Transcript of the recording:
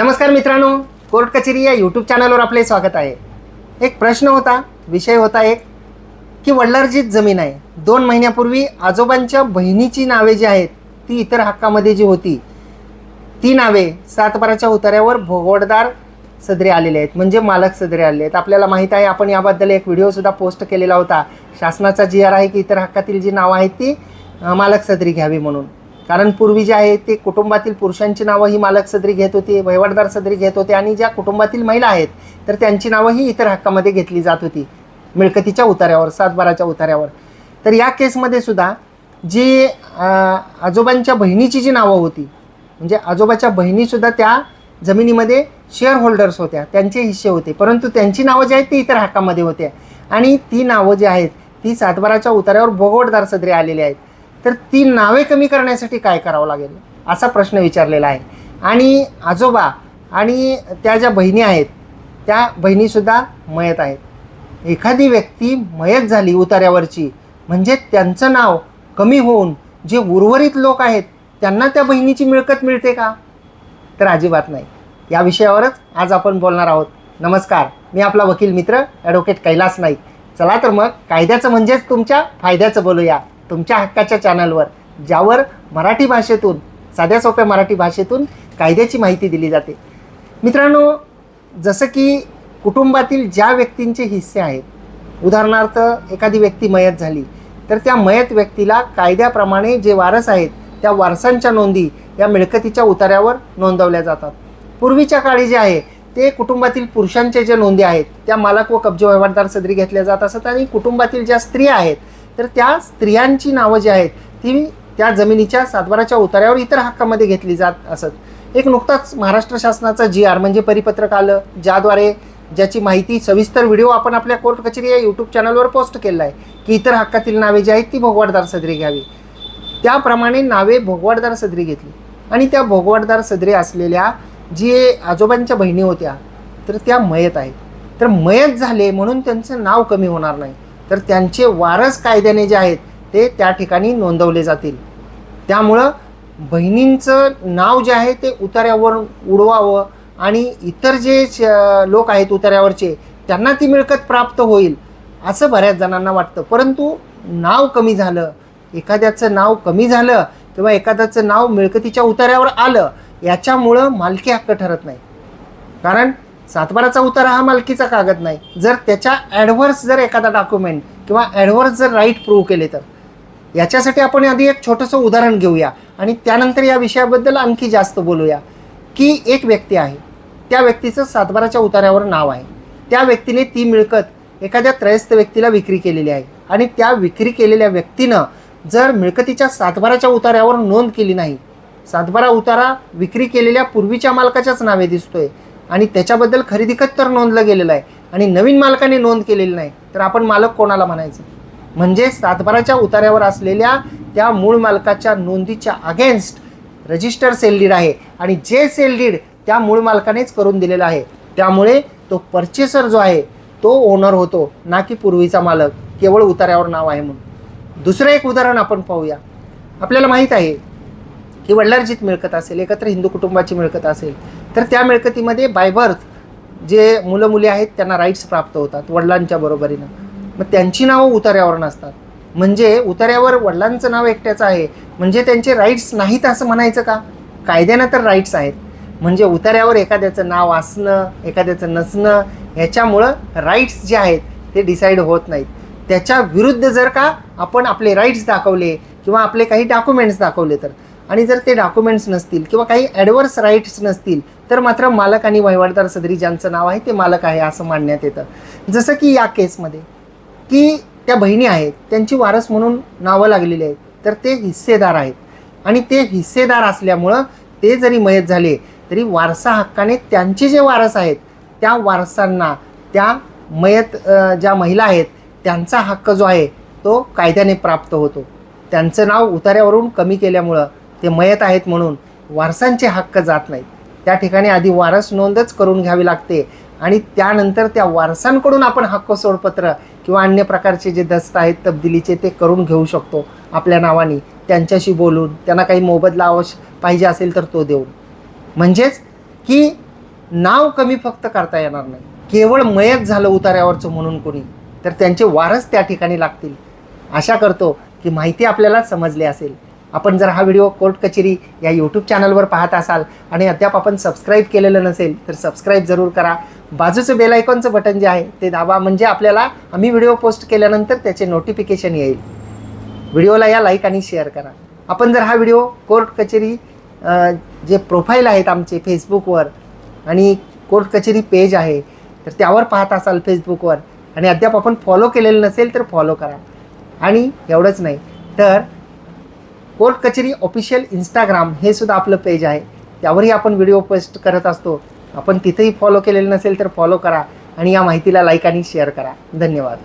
नमस्कार मित्रांनो कोर्ट कचेरी या यूट्यूब चॅनलवर आपले स्वागत आहे. एक प्रश्न होता विषय होता एक की वडिलार्जित जमीन आहे. दोन महिन्यापूर्वी आजोबांच्या बहिणीची नावे जी आहेत ती इतर हक्कामध्ये जी होती ती नावे सातबाराच्या उतार्यावर भोगवडदार सदरे आलेले आहेत. म्हणजे मालक सदरे आलेले आहेत. आपल्याला माहीत आहे आपण याबद्दल एक व्हिडिओसुद्धा पोस्ट केलेला होता. शासनाचा जी आर आहे की इतर हक्कातील जी नावं आहेत ती मालक सदरी घ्यावी म्हणून. कारण पूर्वी जे आहे ते कुटुंबातील पुरुषांची नावं ही मालक सदरी घेत होती वहिवाटदार सदरी घेत होते आणि ज्या कुटुंबातील महिला आहेत तर त्यांची नावं ही इतर हक्कामध्ये घेतली जात होती. मिळकतीच्या उतार्यावर सातबाराच्या उतार्यावर. तर या केसमध्ये सुद्धा जी आजोबांच्या बहिणीची जी नावं होती म्हणजे आजोबाच्या बहिणीसुद्धा त्या जमिनीमध्ये शेअर होल्डर्स होत्या त्यांचे हिस्से होते. परंतु त्यांची नावं जी आहेत ती इतर हक्कामध्ये होत्या. आणि ती नावं जी आहेत ती सातबाराच्या उतार्यावर भोगवटदार सदरे आलेली आहेत. तर ती नावे कमी करण्यासाठी काय करावं लागेल? असा प्रश्न विचारलेला आहे. आणि आजोबा आणि त्या ज्या बहिणी आहेत त्या बहिणीसुद्धा मयत आहेत. एखादी व्यक्ती मयत झाली उतार्यावरची म्हणजे त्यांचं नाव कमी होऊन जे उर्वरित लोक आहेत त्यांना त्या बहिणीची मिळकत मिळते का? तर अजिबात नाही. या विषयावरच आज आपण बोलणार आहोत. नमस्कार. मी आपला वकील मित्र ॲडव्होकेट कैलास नाईक. चला तर मग कायद्याचं म्हणजेच तुमच्या फायद्याचं बोलूया. तुमच्या हक्काच्या चॅनलवर ज्यावर मराठी भाषेतून साध्या सोप्या मराठी भाषेतून कायद्याची माहिती दिली जाते. मित्रांनो जसं की कुटुंबातील ज्या व्यक्तींचे हिस्से आहेत उदाहरणार्थ एखादी व्यक्ती मयत झाली तर त्या मयत व्यक्तीला कायद्याप्रमाणे जे वारस आहेत त्या वारसांच्या नोंदी या मिळकतीच्या उतार्यावर नोंदवल्या जातात. पूर्वीच्या काळी जे आहे ते कुटुंबातील पुरुषांच्या ज्या नोंदी आहेत त्या मालक व कब्जे व्यवहारदार सदरी घेतल्या जात असत आणि कुटुंबातील ज्या स्त्रिया आहेत तर त्या स्त्रियांची नावं जी आहेत ती त्या जमिनीच्या सातबाराच्या उतार्यावर इतर हक्कामध्ये घेतली जात असत. एक नुकताच महाराष्ट्र शासनाचा जी आर म्हणजे परिपत्रक आलं ज्याद्वारे ज्याची माहिती सविस्तर व्हिडिओ आपण आपल्या कोर्ट कचेरी या यूट्यूब चॅनलवर पोस्ट केला आहे की इतर हक्कातील नावे जी आहेत ती भोगवाटदार सदरी घ्यावी. त्याप्रमाणे नावे भोगवाटदार सदरी घेतली. आणि त्या भोगवाटदार सदरी असलेल्या जी आजोबांच्या बहिणी होत्या तर त्या मयत आहेत. तर मयत झाले म्हणून त्यांचं नाव कमी होणार नाही. तर त्यांचे वारस कायद्याने जे आहेत ते त्या ठिकाणी नोंदवले जातील. त्यामुळं बहिणींचं नाव जे आहे ते उतार्यावर उडवावं आणि इतर जे श- लोक आहेत उतार्यावरचे त्यांना ती मिळकत प्राप्त होईल असं बऱ्याच जणांना वाटतं. परंतु नाव कमी झालं एखाद्याचं नाव कमी झालं किंवा एखाद्याचं नाव मिळकतीच्या उतार्यावर आलं याच्यामुळं मालकी हक्क ठरत नाही. कारण सातबाराचा उतारा हा मालकीचा कागद नाही. जर त्याच्या ॲडव्हर्स जर एखादा डॉक्युमेंट किंवा ॲडव्हर्स जर राईट प्रूव्ह केले तर. याच्यासाठी आपण आधी एक छोटंसं उदाहरण घेऊया आणि त्यानंतर या विषयाबद्दल आणखी जास्त बोलूया. की एक व्यक्ती आहे. त्या व्यक्तीचं सातबाराच्या उतार्यावर नाव आहे. त्या व्यक्तीने ती मिळकत एखाद्या त्रयस्थ व्यक्तीला विक्री केलेली आहे. आणि त्या विक्री केलेल्या व्यक्तीनं जर मिळकतीच्या सातबाराच्या उतार्यावर नोंद केली नाही सातबारा उतारा विक्री केलेल्या पूर्वीच्या मालकाच्याच नावे दिसतोय. आणि त्याच्याबद्दल खरेदी खत तर नोंदलं गेलेलं आहे. आणि नवीन मालकाने नोंद केलेली नाही. तर आपण मालक कोणाला म्हणायचं? म्हणजे सातबाराच्या उतार्यावर असलेल्या त्या मूळ मालकाच्या नोंदीच्या अगेन्स्ट रजिस्टर सेल डीड आहे. आणि जे सेल डीड त्या मूळ मालकानेच करून दिलेला आहे. त्यामुळे तो परचेसर जो आहे तो ओनर होतो ना की पूर्वीचा मालक. केवळ उतार्यावर नाव आहे म्हणून. दुसरं एक उदाहरण आपण पाहूया. आपल्याला माहीत आहे ही वडिलांचीच मिळकत असेल एकत्र हिंदू कुटुंबाची मिळकत असेल तर त्या मिळकतीमध्ये बाय बर्थ जे मुलं मुली आहेत त्यांना राईट्स प्राप्त होतात वडिलांच्या बरोबरीनं. मग त्यांची नावं उतार्यावर नसतात. म्हणजे उतार्यावर वडिलांचं नाव एकट्याचं आहे म्हणजे त्यांचे राईट्स नाहीत असं म्हणायचं का? कायद्यानं तर राईट्स आहेत. म्हणजे उतार्यावर एखाद्याचं नाव असणं एखाद्याचं नसणं ह्याच्यामुळं राईट्स जे आहेत ते डिसाईड होत नाहीत. त्याच्या विरुद्ध जर का आपण आपले राईट्स दाखवले किंवा आपले काही डॉक्युमेंट्स दाखवले तर आणि जर ते डॉक्युमेंट्स नसतील किंवा काही ॲडव्हर्स राईट्स नसतील तर मात्र मालक आणि वहिवाटदार सदरी ज्यांचं नाव आहे ते मालक आहे असं मानण्यात येतं. जसं की या केसमध्ये की त्या बहिणी आहेत त्यांची वारस म्हणून नावं लागलेली आहेत तर ते हिस्सेदार आहेत. आणि ते हिस्सेदार असल्यामुळं ते जरी मयत झाले तरी वारसा हक्काने त्यांचे जे वारस आहेत त्या वारसांना त्या मयत ज्या महिला आहेत त्यांचा हक्क जो आहे तो कायद्याने प्राप्त होतो. त्यांचं नाव उतार्यावरून कमी केल्यामुळं ते मयत आहेत म्हणून वारसांचे हक्क जात नाहीत. त्या ठिकाणी आधी वारस नोंदच करून घ्यावी लागते आणि त्यानंतर त्या वारसांकडून आपण हक्क सोडपत्र किंवा अन्य प्रकारचे जे दस्त आहेत तब्दिलीचे ते करून घेऊ शकतो आपल्या नावाने. त्यांच्याशी बोलून त्यांना काही मोबदला आवश्य पाहिजे असेल तर तो देऊन. म्हणजेच की नाव कमी फक्त करता येणार नाही. केवळ मयत झालं उतार्यावरचं म्हणून कोणी तर त्यांचे वारस त्या ठिकाणी लागतील. आशा करतो की माहिती आपल्याला समजली असेल. आपण जर हा व्हिडिओ कोर्ट कचेरी या यूट्यूब चॅनलवर पाहत असाल आणि अद्याप आपण सबस्क्राईब केलेलं नसेल तर सबस्क्राईब जरूर करा. बाजूचं बेल आयकॉनचं बटन जे आहे ते दाबा. म्हणजे आपल्याला आम्ही व्हिडिओ पोस्ट केल्यानंतर त्याचे नोटिफिकेशन येईल. व्हिडिओला या लाईक आणि शेअर करा. आपण जर हा व्हिडिओ कोर्ट कचेरी जे प्रोफाईल आहेत आमचे फेसबुकवर आणि कोर्ट कचेरी पेज आहे तर त्यावर पाहत असाल फेसबुकवर आणि अद्याप आपण फॉलो केलेलं नसेल तर फॉलो करा. आणि एवढंच नाही. तर कोर्ट कचेरी ऑफिशियल इंस्टाग्राम हे सुद्धा आपलं पेज आहे. त्यावरही आपण व्हिडिओ पोस्ट करत असतो. आपण तिथेही फॉलो केलेलं नसेल तर फॉलो करा आणि या माहितीला लाईक आणि शेअर करा. धन्यवाद.